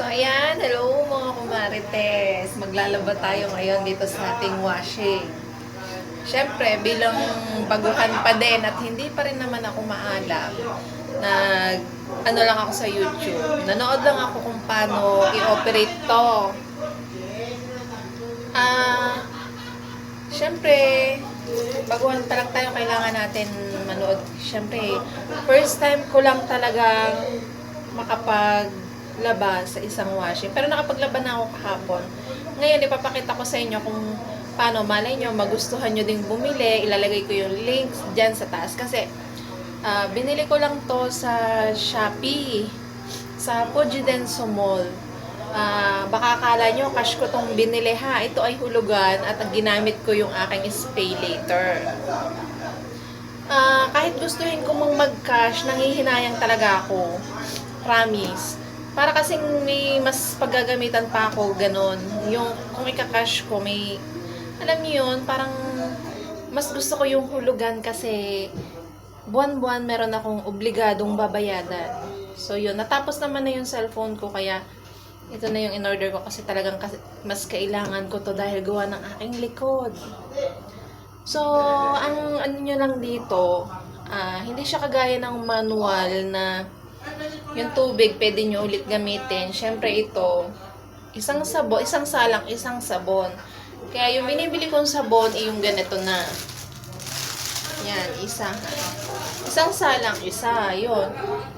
So, ayan. Hello mga kumarites. Maglalaba tayo ngayon dito sa ating washing. Siyempre, bilang baguhan pa din at hindi pa rin naman ako maalam, nag, ano lang ako sa YouTube. Nanood lang ako kung paano i-operate to. Ah, Siyempre, baguhan pa lang tayo, kailangan natin manood. Siyempre, first time ko lang talagang makapaglaba sa isang washing. Pero nakapaglaba na ako kahapon. Ngayon, ipapakita ko sa inyo kung paano. Malay nyo, magustuhan nyo ding bumili. Ilalagay ko yung links dyan sa taas. Kasi, ah, binili ko lang to sa Shopee. Sa Pujidenso Mall. Ah, baka akala nyo, cash ko tong binili ha. Ito ay hulugan at ginamit ko yung aking pay later. Ah, kahit gustuhin ko mang mag-cash, nanghihinayang talaga ako. Promise. Para kasing may mas paggagamitan pa ako, ganun. Yung, kung ika-cash ko, may, alam niyo yun, parang mas gusto ko yung hulugan kasi buwan-buwan meron akong obligadong babayadan. So yun, natapos naman na yung cellphone ko kaya ito na yung in-order ko kasi talagang kasi, mas kailangan ko to dahil gawa ng aking likod. So, ang ano nyo lang dito, ah, hindi siya kagaya ng manual na yung tubig pwede nyo ulit gamitin. Siyempre ito, isang sabon, isang salang, isang sabon. Kaya yung binibili kong sabon ay yung ganito na. Yan, isa. Isang salang, isa. Yun.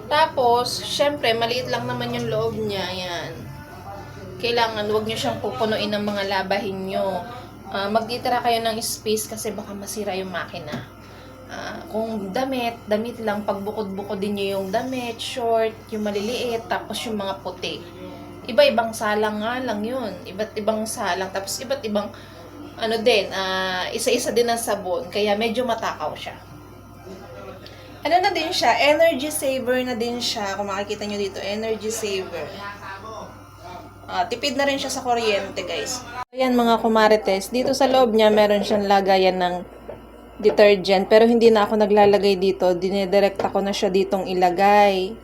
Tapos, syempre, maliit lang naman yung loob niya. Yan. Kailangan, huwag nyo siyang pupunuin ng mga labahin nyo. Ah, magtitira kayo ng space kasi baka masira yung makina. Ah, kung damit, damit lang, pagbukod-bukod din nyo yung damit, short, yung maliliit, tapos yung mga puti. Iba-ibang salang nga lang yun. Iba't ibang salang. Tapos iba't ibang, ano din, ah, isa-isa din ang sabon. Kaya medyo matakaw siya. Ano na din siya? Energy saver na din siya. Kung makikita nyo dito, energy saver. Ah, tipid na rin siya sa kuryente, guys. Ayan mga kumarites, dito sa loob niya meron siyang lagayan ng detergent. Pero hindi na ako naglalagay dito. Dinidirekta ko na siya ditong ilagay.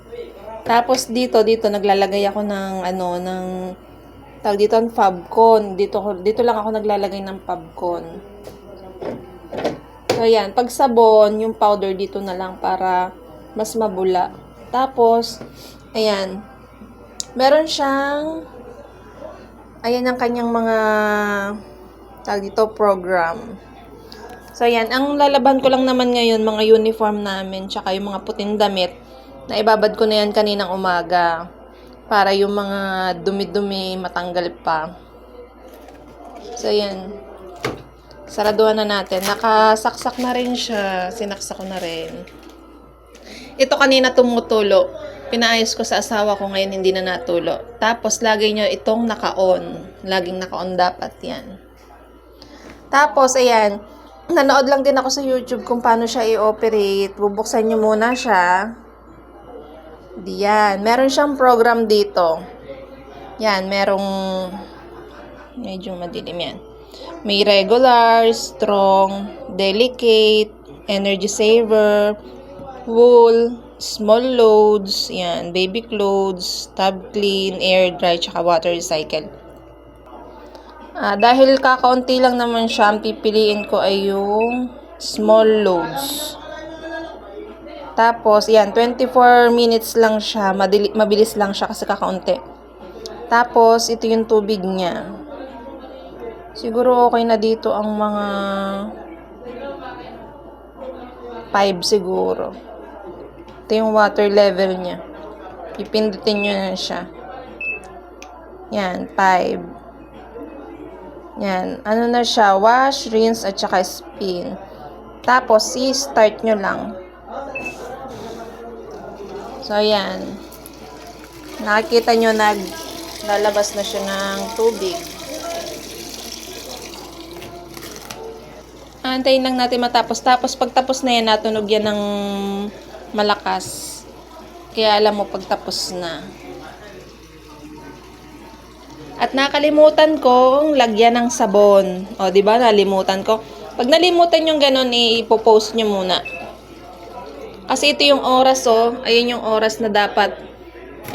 Tapos dito, dito naglalagay ako ng ano, ng tawag dito ang Fabcon. Dito, dito lang ako naglalagay ng Fabcon. So, ayan. Pag sabon, yung powder dito na lang para mas mabula. Tapos, ayan. Meron siyang, ayan ang kanyang mga, tawag dito, program. So, ayan. Ang lalaban ko lang naman ngayon, mga uniform namin, tsaka yung mga puting damit, na ibabad ko na yan kaninang umaga. Para yung mga dumi-dumi matanggal pa. So, ayan. Saraduhan na natin. Nakasaksak na rin siya. Sinaksak ko na rin. Ito kanina tumutulo. Pinaayos ko sa asawa ko ngayon hindi na natulo. Tapos lagay nyo itong naka-on. Laging naka-on dapat yan. Tapos ayan, nanood lang din ako sa YouTube kung paano siya i-operate. Bubuksan nyo muna siya. Diyan. Meron siyang program dito. Yan, merong medyo madilim yan. May regular, strong, delicate, energy saver, wool, small loads, yan, baby clothes, tab clean, air dry, tsaka water recycle. Ah, dahil kakaunti lang naman siya, ang pipiliin ko ay yung small loads. Tapos, yan, 24 minutes lang siya, madili, mabilis lang siya kasi kakaunti. Tapos, ito yung tubig niya. Siguro okay na dito ang mga 5 siguro. Ito yung water level niya. Pipindutin nyo na siya. Yan, 5. Yan, ano na siya, wash, rinse, at saka spin. Tapos, i-start nyo lang. So, yan. Nakikita nyo, nag lalabas na siya ng tubig. Antayin lang natin matapos. Tapos pagtapos na yan, natunog yan ng malakas. Kaya alam mo pagtapos na. At nakalimutan kong lagyan ng sabon. O, di ba? Nalimutan ko. Pag nalimutan yung ganun, ipopost nyo muna. Kasi ito yung oras, oh. Ayun yung oras na dapat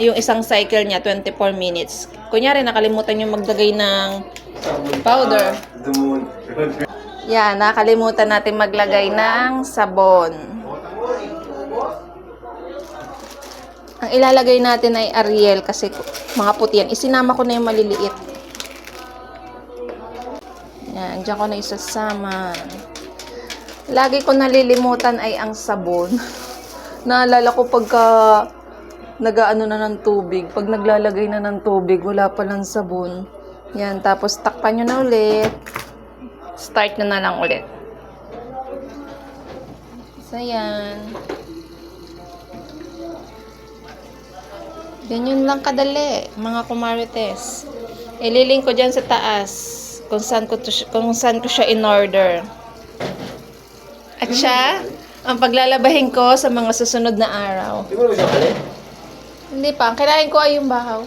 Yung isang cycle niya, 24 minutes. Kunyari, nakalimutan yung maglagay ng powder. Yan, nakalimutan natin maglagay ng sabon. Ang ilalagay natin ay Ariel kasi mga puti yan. Isinama ko na yung maliliit. Yan, dyan ko na isasama. Lagi ko nalilimutan ay ang sabon. Naalala ko pagka nagaano na ng tubig. Pag naglalagay na ng tubig, wala pa lang sabon. Yan, tapos takpan nyo na ulit. Start nyo na lang ulit. So, yan. Ganyan lang kadali, mga kumarites. Ililink ko dyan sa taas kung saan ko, to, kung saan ko siya in order. At siya, ang paglalabahin ko sa mga susunod na araw. Di mo siya pala? Hindi pa. Ang kailangan ko ay yung bahaw.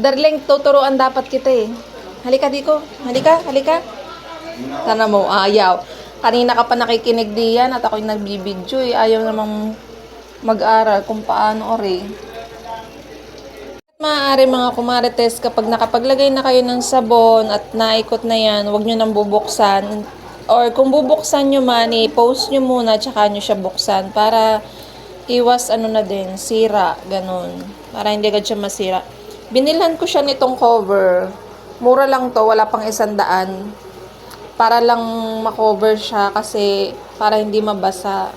Darling, tuturuan dapat kita eh. Halika dito. Halika, halika. Sana mo, ayaw. Kanina ka pa nakikinig diyan at ako'y nagbibidyo eh. Ayaw namang mag-aral kung paano ori. Maaari mga kumarites kapag nakapaglagay na kayo ng sabon at naikot na yan, huwag nyo nang bubuksan. Or kung bubuksan nyo man, i-post nyo muna tsaka nyo siya buksan para iwas ano na din, sira, ganun. Para hindi agad siya masira. Binilhan ko siya nitong cover. Mura lang to, wala pang isang daan. Para lang makover siya kasi para hindi mabasa.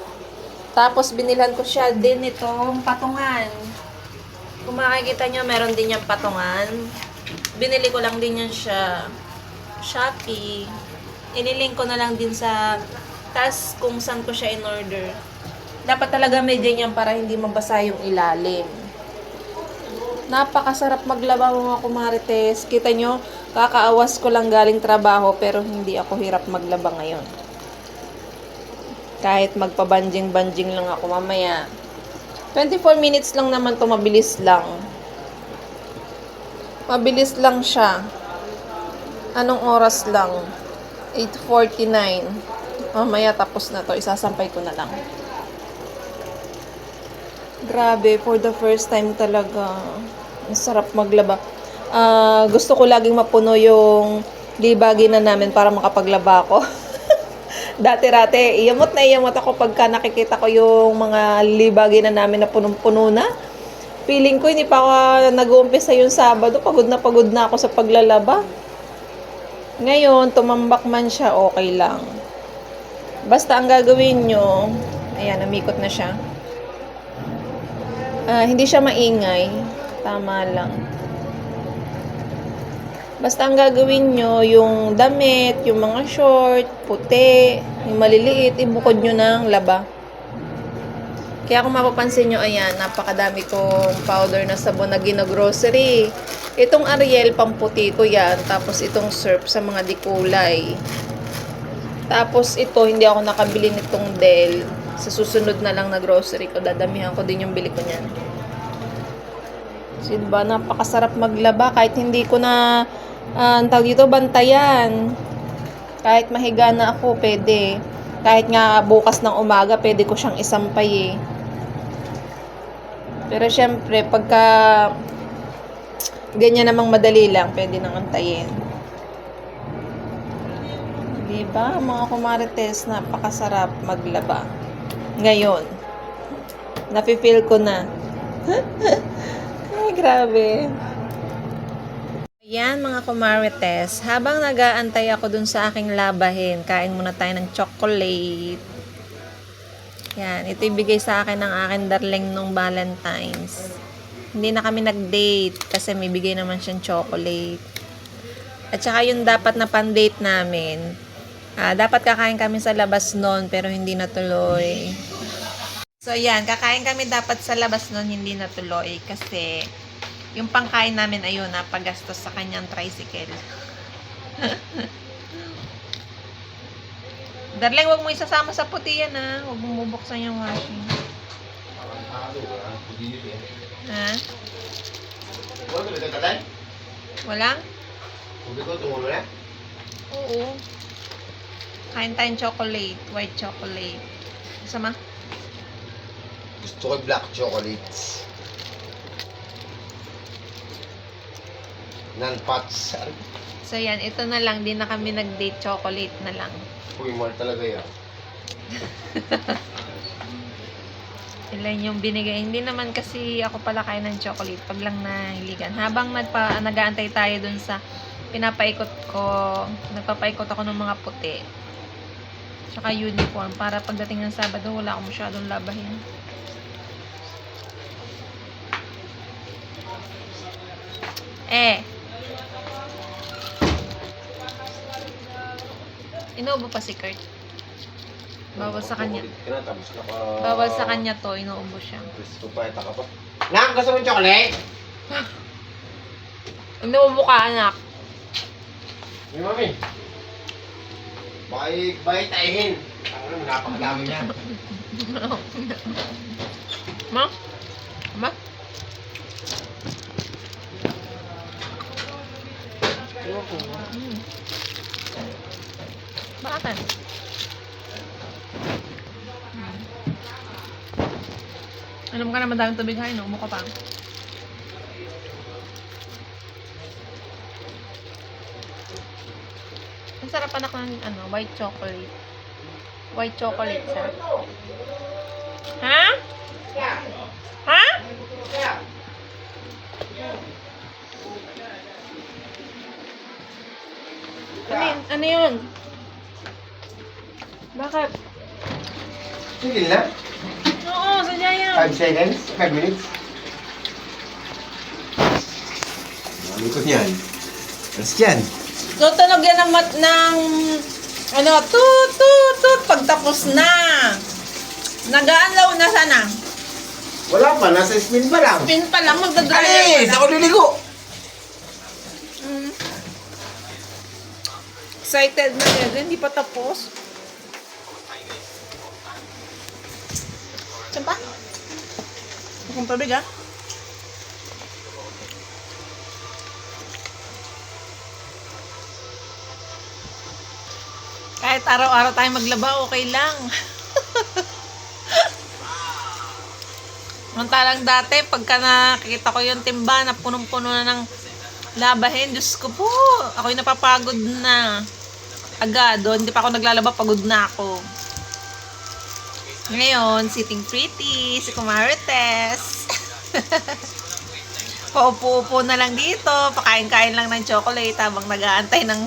Tapos binilhan ko siya din itong patungan. Kung makikita nyo, meron din yung patungan. Binili ko lang din yan siya. Shopee. Inilink ko na lang din sa task kung saan ko siya in order. Dapat talaga may ganyan para hindi mabasa yung ilalim. Napakasarap maglaba mga kumarites. Kita nyo, kakaawas ko lang galing trabaho pero hindi ako hirap maglaba ngayon. Kahit magpabanjing-banjing lang ako mamaya. 24 minutes lang naman to mabilis lang. Mabilis lang siya. Anong oras lang? 8.49. Mamaya tapos na to. Isasampay ko na lang. Grabe, for the first time talaga. Ang sarap maglaba. Ah, gusto ko laging mapuno yung libagi na namin para makapaglaba ako. Dati-rate, iyamot na iyamot ako pagka nakikita ko yung mga libagi na namin na punong-puno na. Feeling ko hindi pa ako nag-uumpisa yung Sabado. Pagod na pagod na ako sa paglalaba. Ngayon, tumambak man siya, okay lang. Basta ang gagawin nyo, ayan, namikot na siya. Ah, hindi siya maingay. Tama lang. Basta ang gagawin nyo, yung damit, yung mga short, puti, yung maliliit, ibukod nyo ng laba. Kaya kung mapapansin nyo, ayan, napakadami kong powder na sabon na ginogrocery. Itong Ariel, pamputi ko yan. Tapos itong surf sa mga dikulay. Tapos ito, hindi ako nakabili nitong Dell. Sa susunod na lang na grocery ko, dadamihan ko din yung bili ko niyan. Kasi diba, napakasarap maglaba. Kahit hindi ko na, ang tawag dito, bantayan. Kahit mahiga na ako, pwede. Kahit nga bukas ng umaga, pwede ko siyang isampay eh. Pero syempre, pagka ganyan namang madali lang, pwede nang antayin. Diba, mga kumarites, napakasarap maglaba. Ngayon, nafe-feel ko na. Ay, grabe. Ayan mga kumarites, habang nag-aantay ako dun sa aking labahin, kain muna tayo ng chocolate. Yan, ito ibigay sa akin ng akin darling nung Valentine's. Hindi na kami nag-date kasi may bigay naman siyang chocolate. At saka yung dapat na pan-date namin, ah, dapat kakain kami sa labas noon pero hindi natuloy. So yan, kakain kami dapat sa labas noon hindi natuloy kasi yung pangkain namin ayun, napagastos sa kanyang tricycle. Darling, wag mo isasama sa puti yan ha. Huwag mo bubuksan yung washing. Ha? Wala? Oo. Kain tayong chocolate. White chocolate. Sama? Gusto ko black chocolates. Non-pots. So yan, ito na lang. Di na kami nag-date chocolate na lang. Uy, mahal talaga yan. Ilan yung binigay. Hindi naman kasi ako pala kain ng chocolate pag lang nahiligan. Habang nagpa, nag-aantay tayo dun sa pinapaikot ko, nagpapaikot ako ng mga puti. Tsaka uniform para pagdating ng Sabado wala akong masyadong labahin. Eh. Inuubo pa si Kurt. Bawal sa kanya. Ka. Bawal sa kanya to, inuubo siya. Gusto pa, ita ka pa. Nak, gusto mo yung chocolate? Inuubo ka, anak. Yung mami. Bakit, bakit tayihin? Ano, napakadami niya. Ma? Ma? Mm. Bakit? Mm. Alam ka na madaming tubig ha, no? Umuka pa. Ang sarap anak ng ano, white chocolate. White chocolate siya. Ha? Ha? Ano yun? Ano yun? Bakit? Sige na. Oo, sadya yan. 5 seconds? 5 minutes? Malikot niyan. Tapos yan. Tutunog yan ng, mat ng ano, tut, tut, tut, pagtapos na. Nagaanlaw na sana. Wala pa, nasa spin pa lang. Pin pa lang, magdadryer Alis! Ako liligo! Mm. Excited na yan, hindi pa tapos. Saan pa? Akong pabig ah. Kahit araw-araw tayo maglaba, okay lang. Mantalang dati, pagka nakikita ko yung timba na punong-puno na ng labahin, Diyos ko po, ako'y napapagod na. Agado, hindi pa ako naglalaba, pagod na ako. Ngayon, sitting pretty, si Kumarites. Paupo-upo na lang dito, pakain-kain lang ng chocolate habang nag-aantay ng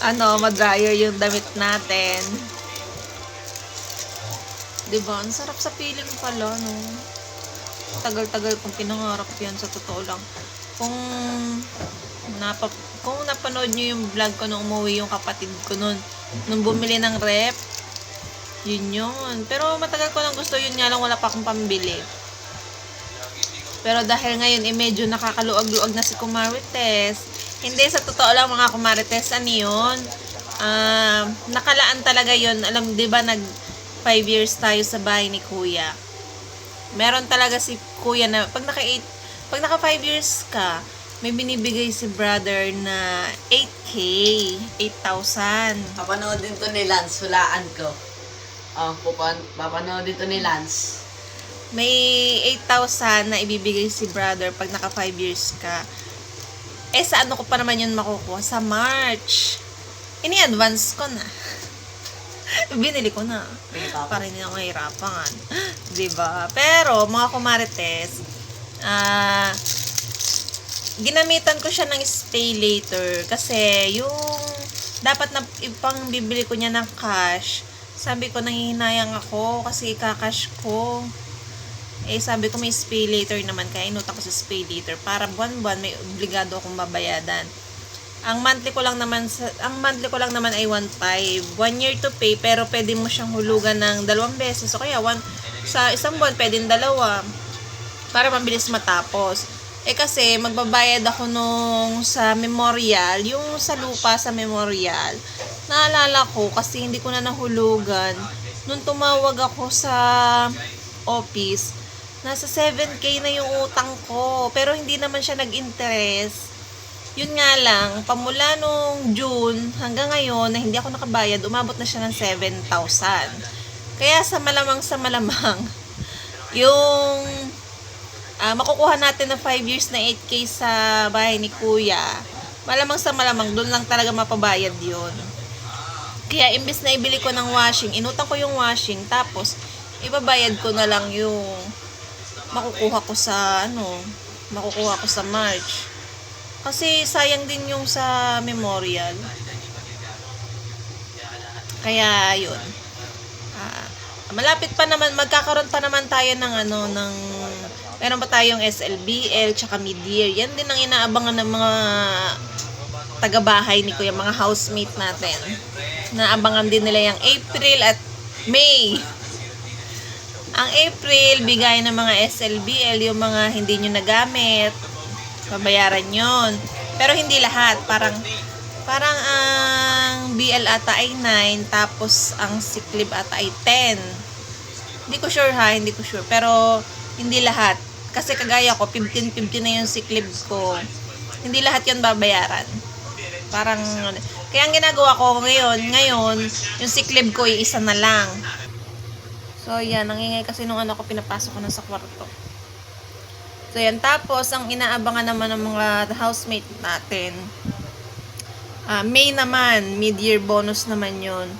ano, mag-dryer yung damit natin. 'Di ba? Ang sarap sa feeling pala, no? Tagal-tagal kong pinangarap yan sa totoo lang. Kung napa, kung napanood nyo yung vlog ko nung umuwi yung kapatid ko nun, nung bumili ng rep, yun yun. Pero matagal ko lang gusto yun nga lang wala pa akong pambili. Pero dahil ngayon, eh, medyo nakakaluag-luag na si Kumarites. Hindi, sa totoo lang mga Kumarites, ano yun? Ah, nakalaan talaga yun. Alam, di ba, nag 5 years tayo sa bahay ni Kuya. Meron talaga si Kuya na, pag naka 8, pag naka 5 years ka, may binibigay si brother na 8K, 8,000. Papanood din to ni Lance, hulaan ko. Oh, pupan, papanood din to ni Lance. may 8,000 na ibibigay si brother pag naka 5 years ka. Eh, sa ano ko pa naman yun makukuha? Sa March. Ini-advance ko na. Binili ko na. Para hindi ako mahirapan. diba? Pero, mga kumarites, ah, ginamitan ko siya ng stay later kasi yung dapat na ipang bibili ko niya ng cash sabi ko nangihinayang ako kasi kakash ko. Eh sabi ko may pay later naman. Kaya inutak ko sa pay later para buwan-buwan may obligado akong mabayadan ang monthly ko lang naman sa, ang monthly ko lang naman ay 1.5 one year to pay pero pwede mo siyang hulugan ng dalawang beses o kaya one, sa isang buwan pwedeng dalawa para mabilis matapos. Eh kasi magbabayad ako nung sa memorial, yung sa lupa sa memorial. Naalala ko kasi hindi ko na nahulugan. Nung tumawag ako sa office, nasa 7k na yung utang ko. Pero hindi naman siya nag-interest. Yun nga lang, pamula nung June hanggang ngayon na hindi ako nakabayad, umabot na siya ng 7,000. Kaya sa malamang sa malamang, yung ah, makukuha natin na 5 years na 8K sa bahay ni Kuya, malamang sa malamang, doon lang talaga mapabayad yon Kaya imbes na ibili ko ng washing, inutang ko yung washing, tapos ibabayad ko na lang yung makukuha ko sa ano, makukuha ko sa March. Kasi sayang din yung sa memorial. Kaya yun. Ah, malapit pa naman, magkakaroon pa naman tayo ng ano, ng, meron pa tayong SLBL, tsaka mid-year. Yan din ang inaabangan ng mga taga-bahay ni Kuya, mga housemate natin. Naabangan din nila yung April at May. Ang April, bigay ng mga SLBL, yung mga hindi nyo nagamit, babayaran yon Pero hindi lahat, parang Parang ang BL ata ay 9, tapos ang sick ata ay 10. Hindi ko sure ha, hindi ko sure. Pero, hindi lahat. Kasi kagaya ko, 15-15 na yung sick ko. Hindi lahat yun babayaran. Parang, kaya ang ginagawa ko ngayon, ngayon, yung leave ko ay isa na lang. So, yan, nangingay kasi nung ano ko, pinapasok ko na sa kwarto. So, yan. Tapos, ang inaabangan naman ng mga housemate natin, Ah, May naman, mid-year bonus naman yun.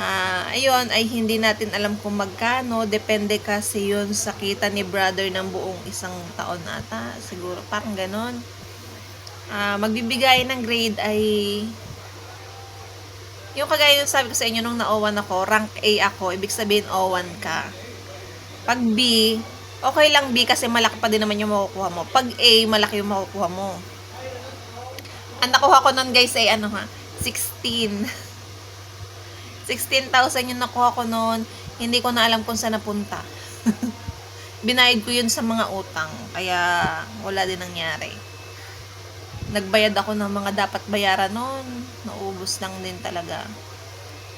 Ah, ayun, ay hindi natin alam kung magkano. Depende kasi yun sa kita ni brother ng buong isang taon ata. Siguro, parang ganon. Ah, magbibigay ng grade ay yung kagaya yung sabi ko sa inyo nung na-O1 ako, rank A ako, ibig sabihin O1 ka. Pag B, okay lang B kasi malaki pa din naman yung makukuha mo. Pag A, malaki yung makukuha mo. Ang nakuha ko nun guys ay ano ha, 16. 16,000 yung nakuha ko nun. Hindi ko na alam kung saan napunta. Binayad ko yun sa mga utang. Kaya wala din nangyari. Nagbayad ako ng mga dapat bayaran nun. Naubos lang din talaga.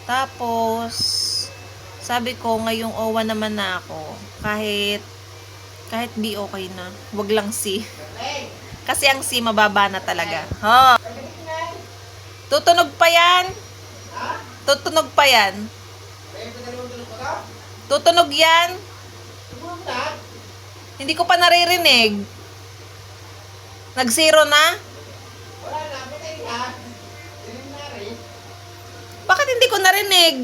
Tapos, sabi ko, ngayong OWA naman na ako. Kahit, kahit B okay na. Wag lang C. Kasi ang C mababa na talaga. Ha? Tutunog pa yan. Tutunog pa yan. Tutunog yan. Hindi ko pa naririnig. Nag-zero na? Bakit hindi ko narinig?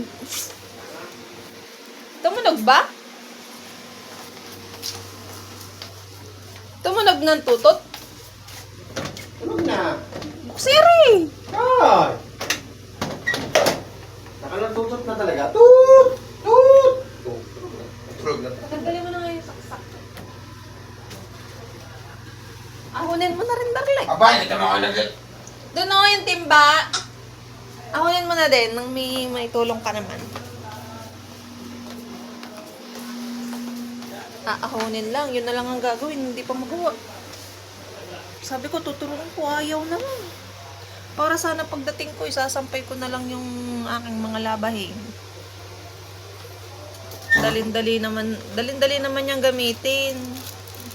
Tumunog ba? Tumunog ng tutot? Tulog na. Siri! Ay! Nakalatutot na talaga. Tut! Tut! Tulog na. Tanggalin mo na nga yung saksak. Ahonin mo na rin, Darlek. Aba, hindi ka makalagay. Doon ako yung timba. Ahonin mo na din nang may, may tulong ka naman. Aahonin lang. Yun na lang ang gagawin. Hindi pa magawa. Sabi ko, tutulungan ko. Ayaw naman. Para sana pagdating ko, isasampay ko na lang yung aking mga labahin. Dalin-dali naman, dalin-dali naman yung gamitin.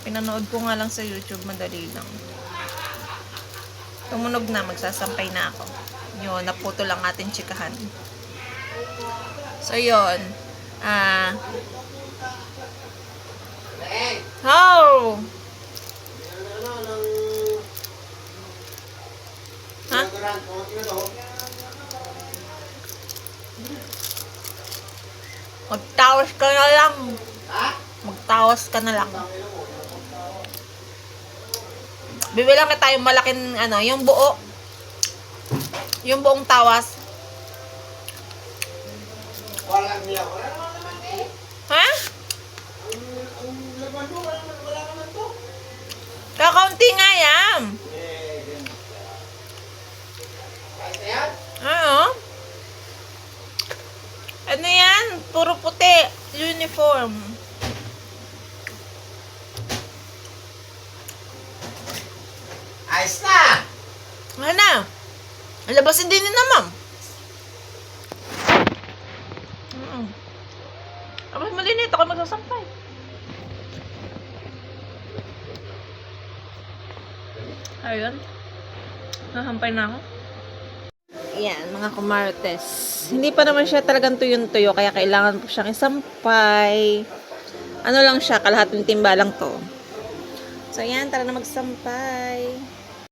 Pinanood ko nga lang sa YouTube, madali lang. Tumunog na, magsasampay na ako. Yun, naputo lang ating chikahan. So, yun. Ah. How? Ha? Magtawas ka na lang. Magtawas ka na lang. Bibilang kita yung malaking, ano, yung buo. Yung buong tawas. Wala niya. Wala naman eh. Ha? Kakaunti nga yan. Ano? Ano yan? Puro puti. Uniform. Ayos na! Ano? Labasin din na, ma'am. Mm. Abay, malinit. Ako magsasampay. Ayun. Nahampay na ako. Yan, mga kumartes. Hindi pa naman siya talagang tuyong-tuyo, kaya kailangan ko siyang isampay. Ano lang siya, kalahating timba lang to. So, yan, tara na magsampay.